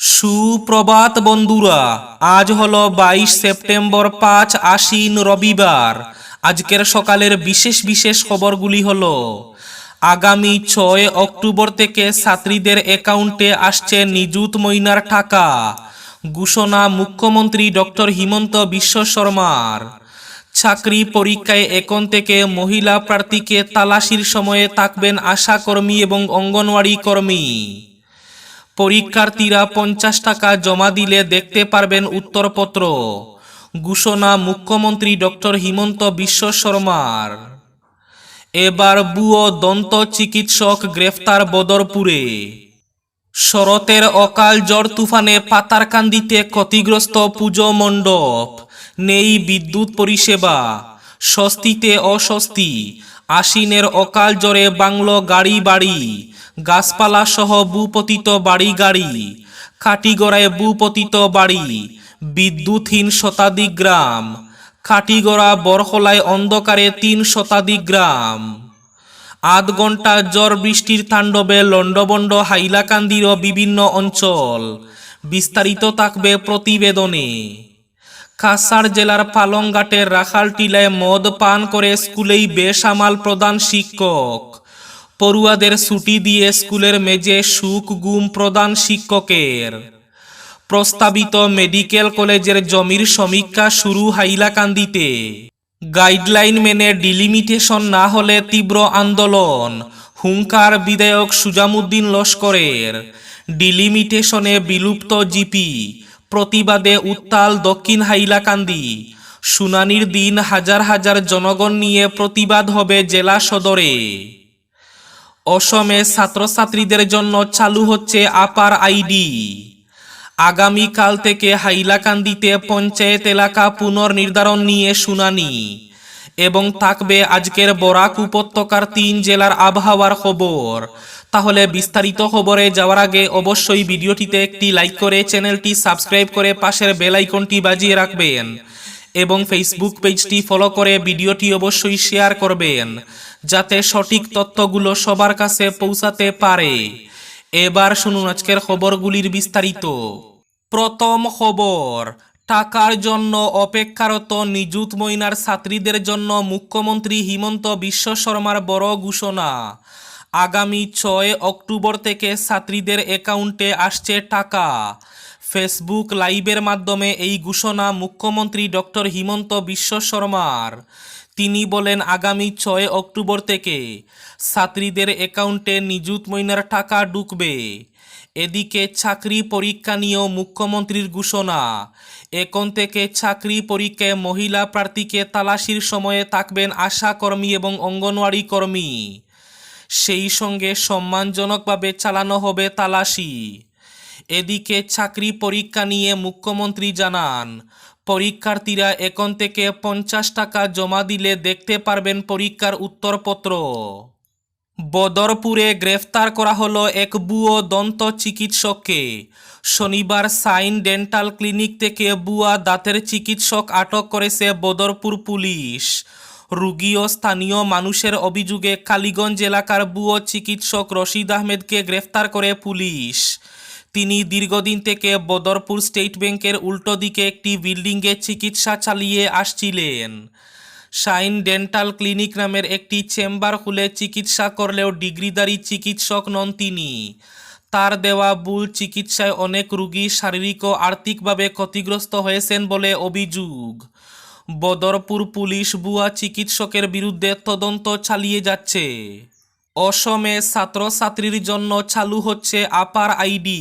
সুপ্রভাত বন্ধুরা, আজ হলো বাইশ সেপ্টেম্বর পাঁচ আশ্বিন রবিবার। আজকের সকালের বিশেষ বিশেষ খবরগুলি হলো, আগামী ছয় অক্টোবর থেকে ছাত্রীদের অ্যাকাউন্টে আসছে নিযুত মইনার টাকা, ঘোষণা মুখ্যমন্ত্রী ডক্টর হিমন্ত বিশ্ব শর্মার। চাকরি পরীক্ষায় এখন থেকে মহিলা প্রার্থীকে তালাশির সময়ে থাকবেন আশাকর্মী এবং অঙ্গনওয়াড়ি কর্মী। পরীক্ষার্থীরা পঞ্চাশ টাকা জমা দিলে দেখতে পারবেন উত্তরপত্র। ঘোষণা মুখ্যমন্ত্রী ডক্টর হিমন্ত বিশ্ব শর্মার। এবার বুয়ো দন্ত চিকিৎসক গ্রেফতার বদরপুরে। শরতের অকাল জ্বর তুফানে পাতারকান্দিতে ক্ষতিগ্রস্ত পুজো মণ্ডপ। নেই বিদ্যুৎ পরিষেবা। স্বস্তিতে অস্বস্তি। আশ্বিনের অকাল জ্বরে বাংলো গাড়ি বাড়ি। গাছপালা সহ ভূপতিত বাড়ি গাড়ি কাটিগড়ায় ভূপতিত বাড়ি, বিদ্যুৎহীন শতাধিক গ্রাম কাটিগড়া বরহলায় অন্ধকারে তিন শতাধিক গ্রাম। আধ ঘণ্টা জ্বর বৃষ্টির তাণ্ডবে লন্ডবন্ড হাইলাকান্দির বিভিন্ন অঞ্চল, বিস্তারিত থাকবে প্রতিবেদনে। কাছাড় জেলার পালংঘাটের রাখালটিলায় মদ পান করে স্কুলেই বেসামাল প্রধান শিক্ষক। পড়ুয়াদের ছুটি দিয়ে স্কুলের মেজে সুখ, গুম প্রধান শিক্ষকের। প্রস্তাবিত মেডিকেল কলেজের জমির সমীক্ষা শুরু হাইলাকান্দিতে। গাইডলাইন মেনে ডিলিমিটেশন না হলে তীব্র আন্দোলন হুঙ্কার বিধায়ক সুজামুদ্দিন লস্করের। ডিলিমিটেশনে বিলুপ্ত জিপি, প্রতিবাদে উত্তাল দক্ষিণ হাইলাকান্দি। শুনানির দিন হাজার হাজার জনগণ নিয়ে প্রতিবাদ হবে জেলা সদরে। অসমে ছাত্রছাত্রীদের জন্য চালু হচ্ছে আপার আইডি। আগামীকাল থেকে হাইলাকান্দিতে পঞ্চায়েত এলাকা পুনর্নির্ধারণ নিয়ে শুনানি এবং থাকবে আজকের বরাক উপত্যকার তিন জেলার আবহাওয়ার খবর। তাহলে বিস্তারিত খবরে যাওয়ার আগে অবশ্যই ভিডিওটিতে একটি লাইক করে চ্যানেলটি সাবস্ক্রাইব করে পাশের বেল আইকনটি বাজিয়ে রাখবেন। এবং ফেসবুক পেজটি ফলো করে ভিডিওটি অবশ্যই শেয়ার করবেন, যাতে সঠিক তথ্যগুলো সবার কাছে পৌঁছাতে পারে। এবার শুনুন আজকের খবরগুলির বিস্তারিত। প্রথম খবর, টাকার জন্য অপেক্ষারত নিযুত মইনার ছাত্রীদের জন্য মুখ্যমন্ত্রী হিমন্ত বিশ্ব শর্মার বড় ঘোষণা। আগামী ছয় অক্টোবর থেকে ছাত্রীদের অ্যাকাউন্টে আসছে টাকা। ফেসবুক লাইভের মাধ্যমে এই ঘোষণা মুখ্যমন্ত্রী ডক্টর হিমন্ত বিশ্ব শর্মার। তিনি বলেন, আগামী ছয় অক্টোবর থেকে ছাত্রীদের অ্যাকাউন্টে নিযুত মইনার টাকা ঢুকবে। এদিকে চাকরি পরীক্ষা নিয়েও মুখ্যমন্ত্রীর ঘোষণা। এখন থেকে চাকরি পরীক্ষায় মহিলা প্রার্থীকে তালাশির সময়ে থাকবেন আশা কর্মী এবং অঙ্গনওয়াড়ি কর্মী। সেই সঙ্গে সম্মানজনকভাবে চালানো হবে তালাশি। এদিকে চাকরি পরীক্ষা নিয়ে মুখ্যমন্ত্রী জানান, পরীক্ষার্থীরা এখন থেকে পঞ্চাশ টাকা জমা দিলে দেখতে পারবেন পরীক্ষার উত্তরপত্র। বদরপুরে গ্রেফতার করা হলো এক বুয়ো দন্ত চিকিৎসককে। শনিবার সাইন ডেন্টাল ক্লিনিক থেকে বুয়া দাঁতের চিকিৎসক আটক করেছে বদরপুর পুলিশ। রুগী ও স্থানীয় মানুষের অভিযোগে কালীগঞ্জ এলাকার বুয়ো চিকিৎসক রশিদ আহমেদকে গ্রেফতার করে পুলিশ। তিনি দীর্ঘদিন থেকে বদরপুর স্টেট ব্যাংকের উল্টো দিকে একটি বিল্ডিংয়ে চিকিৎসা চালিয়ে আসছিলেন। শাইন ডেন্টাল ক্লিনিক নামের একটি চেম্বার খুলে চিকিৎসা করলেও ডিগ্রিধারী চিকিৎসক নন তিনি। তার দেওয়া ভুল চিকিৎসায় অনেক রুগী শারীরিক ও আর্থিকভাবে ক্ষতিগ্রস্ত হয়েছেন বলে অভিযোগ। বদরপুর পুলিশ বুয়া চিকিৎসকের বিরুদ্ধে তদন্ত চালিয়ে যাচ্ছে। অসমে ছাত্রছাত্রীর জন্য চালু হচ্ছে আপার আইডি।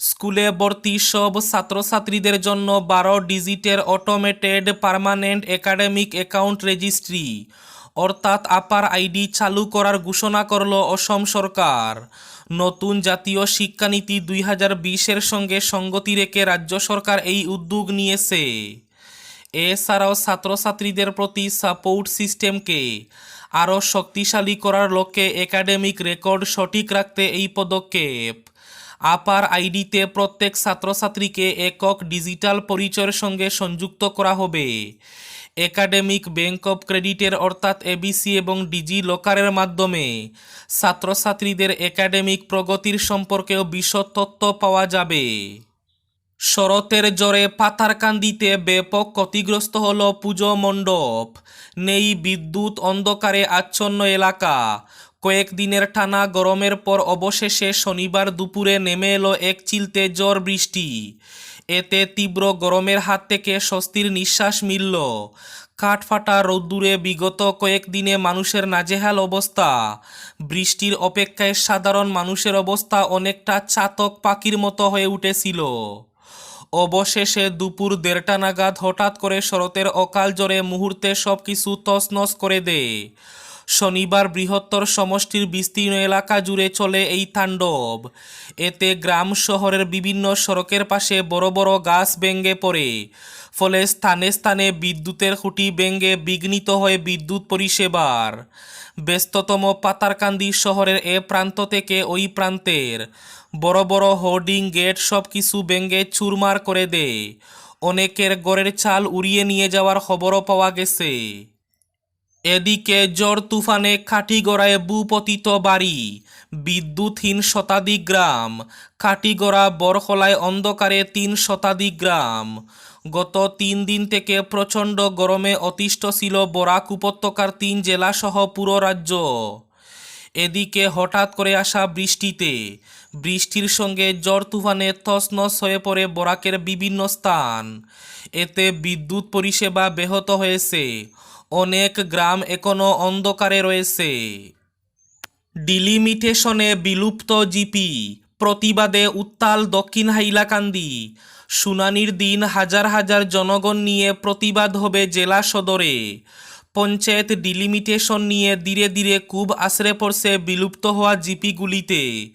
স্কুলে ভর্তি সব ছাত্রছাত্রীদের জন্য বারো ডিজিটের automated permanent academic account registry অর্থাৎ আপার আইডি চালু করার ঘোষণা করল অসম সরকার। নতুন জাতীয় শিক্ষানীতি দুই হাজার বিশের সঙ্গে সঙ্গতি রেখে রাজ্য সরকার এই উদ্যোগ নিয়েছে। এছাড়াও ছাত্রছাত্রীদের প্রতি সাপোর্ট সিস্টেমকে আরও শক্তিশালী করার লক্ষ্যে একাডেমিক রেকর্ড সঠিক রাখতে এই পদক্ষেপ। আপার আইডিতে প্রত্যেক ছাত্রছাত্রীকে একক ডিজিটাল পরিচয়ের সঙ্গে সংযুক্ত করা হবে। একাডেমিক ব্যাংক অফ ক্রেডিটের অর্থাৎ এবিসি এবং ডিজি লকারের মাধ্যমে ছাত্রছাত্রীদের একাডেমিক প্রগতির সম্পর্কেও বিশদ তথ্য পাওয়া যাবে। শরতের জ্বরে পাতারকান্দিতে ব্যাপক ক্ষতিগ্রস্ত হল পুজো মণ্ডপ। নেই বিদ্যুৎ অন্ধকারে আচ্ছন্ন এলাকা। কয়েকদিনের টানা গরমের পর অবশেষে শনিবার দুপুরে নেমে এলো এক চিলতে জ্বর বৃষ্টি। এতে তীব্র গরমের হাত থেকে স্বস্তির নিঃশ্বাস মিলল। কাঠফাটা রোদ্দুরে বিগত কয়েকদিনে মানুষের নাজেহাল অবস্থা। বৃষ্টির অপেক্ষায় সাধারণ মানুষের অবস্থা অনেকটা চাতক পাখির মতো হয়ে উঠেছিল। অবশেষে দুপুর দেড়টা নাগাদ হঠাৎ করে শরতের অকাল জ্বরে মুহূর্তে সব কিছু তছনছ করে দেয়। শনিবার বৃহত্তর সমষ্টির বিস্তীর্ণ এলাকা জুড়ে চলে এই তাণ্ডব। এতে গ্রাম শহরের বিভিন্ন সড়কের পাশে বড় বড় গাছ ভেঙে পড়ে। ফলে স্থানে স্থানে বিদ্যুতের খুঁটি ভেঙে বিঘ্নিত হয় বিদ্যুৎ পরিষেবার। ব্যস্ততম পাতারকান্দি শহরের এ প্রান্ত থেকে ওই প্রান্তের। বড় বড় হোর্ডিং গেট সব কিছু ব্যঙ্গে চুরমার করে দেয়। অনেকের গড়ের চাল উড়িয়ে নিয়ে যাওয়ার খবরও পাওয়া গেছে। এদিকে জ্বর তুফানে কাঠিগড়ায় ভূপতিত বাড়ি বিদ্যুৎহীন শতাধিক গ্রাম কাঠিগড়া বরখলায় অন্ধকারে তিন শতাধিক গ্রাম। গত তিন দিন থেকে প্রচণ্ড গরমে অতিষ্ঠ ছিল বরাক উপত্যকার তিন জেলাসহ পুরো রাজ্য। এদিকে হঠাৎ করে আসা বৃষ্টিতে, বৃষ্টির সঙ্গে জ্বর তুফানে তছনছ হয়ে পড়ে বরাকের বিভিন্ন স্থান। এতে বিদ্যুৎ পরিষেবা ব্যাহত হয়েছে। অনেক গ্রাম এখনও অন্ধকারে রয়েছে। ডিলিমিটেশনে বিলুপ্ত জিপি, প্রতিবাদে উত্তাল দক্ষিণ হাইলাকান্দি। শুনানির দিন হাজার হাজার জনগণ নিয়ে প্রতিবাদ হবে জেলা সদরে। পঞ্চায়েত ডিলিমিটেশন নিয়ে ধীরে ধীরে খুব আশ্রে পড়ছে বিলুপ্ত হওয়া জিপিগুলিতে।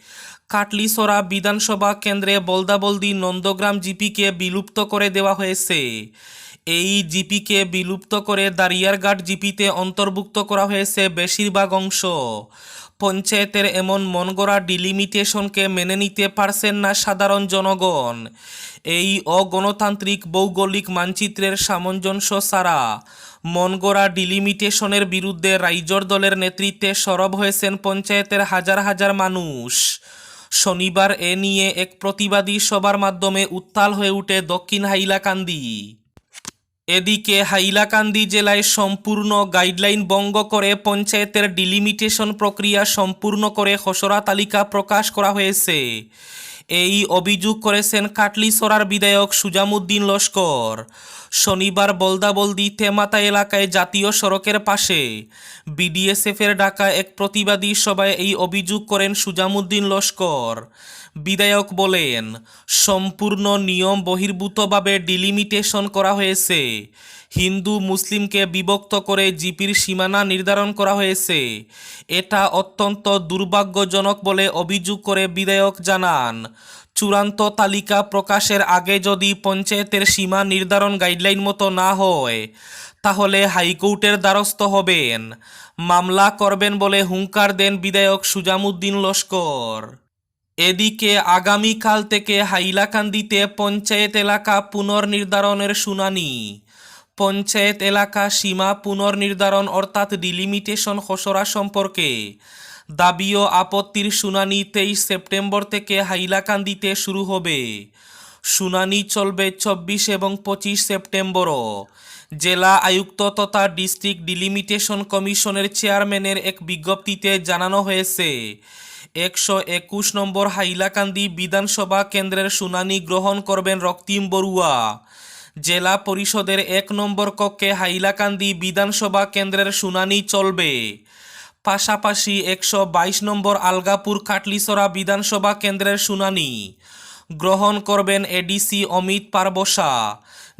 কাটলিসরা বিধানসভা কেন্দ্রে বলদাবলদি নন্দগ্রাম জিপিকে বিলুপ্ত করে দেওয়া হয়েছে। এই জিপিকে বিলুপ্ত করে দারিয়ারঘাট জিপিতে অন্তর্ভুক্ত করা হয়েছে বেশিরভাগ অংশ। পঞ্চায়েতের এমন মনগড়া ডিলিমিটেশনকে মেনে নিতে পারছেন না সাধারণ জনগণ। এই অগণতান্ত্রিক ভৌগোলিক মানচিত্রের সামঞ্জস্য ছাড়া মনগড়া ডিলিমিটেশনের বিরুদ্ধে রাইজর দলের নেতৃত্বে সরব হয়েছেন পঞ্চায়েতের হাজার হাজার মানুষ। শনিবার এ নিয়ে এক প্রতিবাদী সভার মাধ্যমে উত্তাল হয়ে উঠে দক্ষিণ হাইলাকান্দি। এদিকে হাইলাকান্দি জেলায় সম্পূর্ণ গাইডলাইন বঙ্গ করে পঞ্চায়েতের ডিলিমিটেশন প্রক্রিয়া সম্পূর্ণ করে খসড়া তালিকা প্রকাশ করা হয়েছে। এই অভিযোগ করেছেন কাটলিসরার বিধায়ক সুজামুদ্দিন লস্কর। শনিবার বলদাবলদি তেমাতা এলাকায় জাতীয় সড়কের পাশে বিডিএসএফের ডাকা এক প্রতিবাদী সভায় এই অভিযোগ করেন সুজামুদ্দিন লস্কর। বিধায়ক বলেন, সম্পূর্ণ নিয়ম বহির্ভূতভাবে ডিলিমিটেশন করা হয়েছে। হিন্দু মুসলিমকে বিভক্ত করে জিপির সীমানা নির্ধারণ করা হয়েছে। এটা অত্যন্ত দুর্ভাগ্যজনক বলে অভিযোগ করে বিধায়ক জানান। চূড়ান্ত তালিকা প্রকাশের আগে যদি পঞ্চায়েতের সীমা নির্ধারণ গাইডলাইন মতো না হয়, তাহলে হাইকোর্টের দ্বারস্থ হবেন। মামলা করবেন বলে হুঙ্কার দেন বিধায়ক সুজামুদ্দিন লস্কর। এদিকে আগামীকাল থেকে হাইলাকান্দিতে পঞ্চায়েত এলাকা পুনর্নির্ধারণের শুনানি। পঞ্চায়েত এলাকা সীমা পুনর্নির্ধারণ অর্থাৎ ডিলিমিটেশন খসড়া সম্পর্কে। দাবি ও আপত্তির শুনানি তেইশ সেপ্টেম্বর থেকে হাইলাকান্দিতে শুরু হবে। শুনানি চলবে চব্বিশ এবং পঁচিশ সেপ্টেম্বরও। জেলা আয়ুক্ত তথা ডিস্ট্রিক্ট ডিলিমিটেশন কমিশনের চেয়ারম্যানের এক বিজ্ঞপ্তিতে জানানো হয়েছে, একশো একুশ নম্বর হাইলাকান্দি বিধানসভা কেন্দ্রের শুনানি গ্রহণ করবেন রক্তিম বড়ুয়া। জেলা পরিষদের এক নম্বর কক্ষে হাইলাকান্দি বিধানসভা কেন্দ্রের শুনানি চলবে। পাশাপাশি একশো বাইশ নম্বর আলগাপুর কাটলিসরা বিধানসভা কেন্দ্রের শুনানি গ্রহণ করবেন এডিসি অমিত পারবসা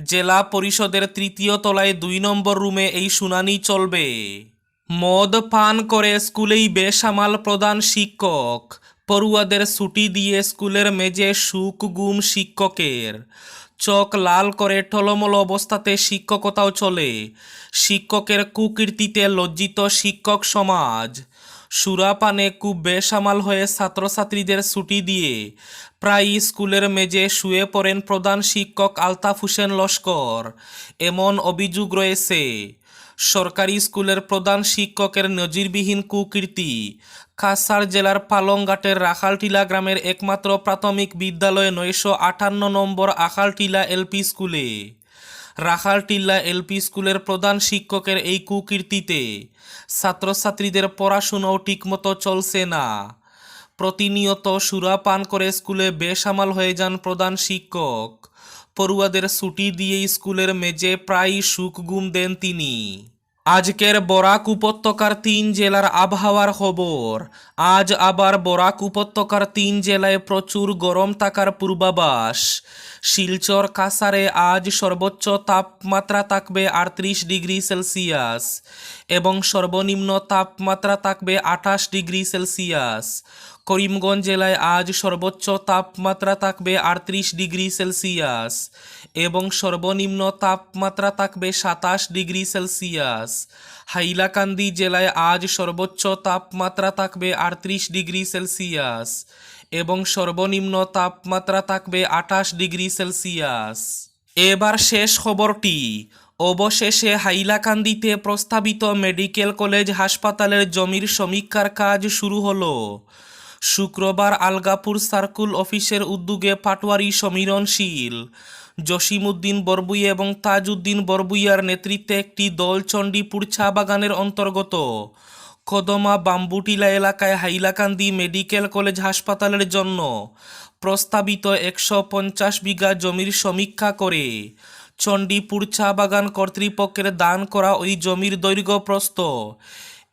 জেলা পরিষদের তৃতীয় তলায় দুই নম্বর রুমে এই শুনানি চলবে। মদ পান করে স্কুলেই বেসামাল প্রধান শিক্ষক। পড়ুয়াদের ছুটি দিয়ে স্কুলের মেজে সুখ গুম শিক্ষকের। চোখ লাল করে ঠলমল অবস্থাতে শিক্ষকতাও চলে। শিক্ষকের কুকীর্তিতে লজ্জিত শিক্ষক সমাজ। সুরাপানে খুব বেসামাল হয়ে ছাত্রছাত্রীদের ছুটি দিয়ে প্রায় স্কুলের মেজে শুয়ে পড়েন প্রধান শিক্ষক আলতাফ হোসেন লস্কর। এমন অভিযোগ রয়েছে, সরকারি স্কুলের প্রধান শিক্ষকের নজিরবিহীন কুকীর্তি কাছাড় জেলার পালংঘাটের রাখালটিলা গ্রামের একমাত্র প্রাথমিক বিদ্যালয়ে নয়শো আটান্ন নম্বর আখালটিলা এলপি স্কুলে। রাখালটিল্লা এলপি স্কুলের প্রধান শিক্ষকের এই কুকীর্তিতে ছাত্রছাত্রীদের পড়াশুনোও ঠিকমতো চলছে না। প্রতিনিয়ত সুরা পান করে স্কুলে বেসামাল হয়ে যান প্রধান শিক্ষক। পড়ুয়াদের ছুটি দিয়ে স্কুলের মেজে প্রায় সুখ গুম দেন তিনি। আজকের বরাক উপত্যকার তিন জেলার আবহাওয়ার খবর। আজ আবার বরাক উপত্যকার তিন জেলায় প্রচুর গরম থাকার পূর্বাভাস। শিলচর কাসারে আজ সর্বোচ্চ তাপমাত্রা থাকবে আটত্রিশ ডিগ্রি সেলসিয়াস এবং সর্বনিম্ন তাপমাত্রা থাকবে আঠাশ ডিগ্রি সেলসিয়াস। করিমগঞ্জ জেলায় আজ সর্বোচ্চ তাপমাত্রা থাকবে আটত্রিশ ডিগ্রি সেলসিয়াস এবং সর্বনিম্ন তাপমাত্রা থাকবে সাতাশ ডিগ্রি সেলসিয়াস। হাইলাকান্দি জেলায় আজ সর্বোচ্চ তাপমাত্রা থাকবে আটত্রিশ ডিগ্রি সেলসিয়াস এবং সর্বনিম্ন তাপমাত্রা থাকবে আঠাশ ডিগ্রি সেলসিয়াস। এবার শেষ খবরটি। অবশেষে হাইলাকান্দিতে প্রস্তাবিত মেডিকেল কলেজ হাসপাতালের জমির সমীক্ষার কাজ শুরু হলো। শুক্রবার আলগাপুর সার্কুল অফিসের উদ্যোগে পাটোয়ারি সমীরণশীল। জসিমউদ্দিন বরবুই এবং তাজউদ্দিন বরবুইয়ার নেতৃত্বে একটি দল চণ্ডীপুর চা বাগানের অন্তর্গত। কদমা বাম্বুটিলা এলাকায় হাইলাকান্দি মেডিকেল কলেজ হাসপাতালের জন্য প্রস্তাবিত একশো পঞ্চাশ বিঘা জমির সমীক্ষা করে। চণ্ডীপুর চা বাগান কর্তৃপক্ষের দান করা ওই জমির দৈর্ঘ্য প্রস্থ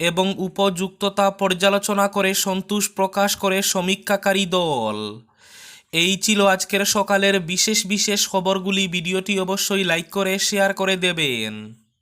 এবং উপযুক্ততা পর্যালোচনা করে সন্তোষ প্রকাশ করে সমীক্ষাকারী দল। এই ছিল আজকের সকালের বিশেষ বিশেষ খবরগুলি। ভিডিওটি অবশ্যই লাইক করে, শেয়ার করে দেবেন।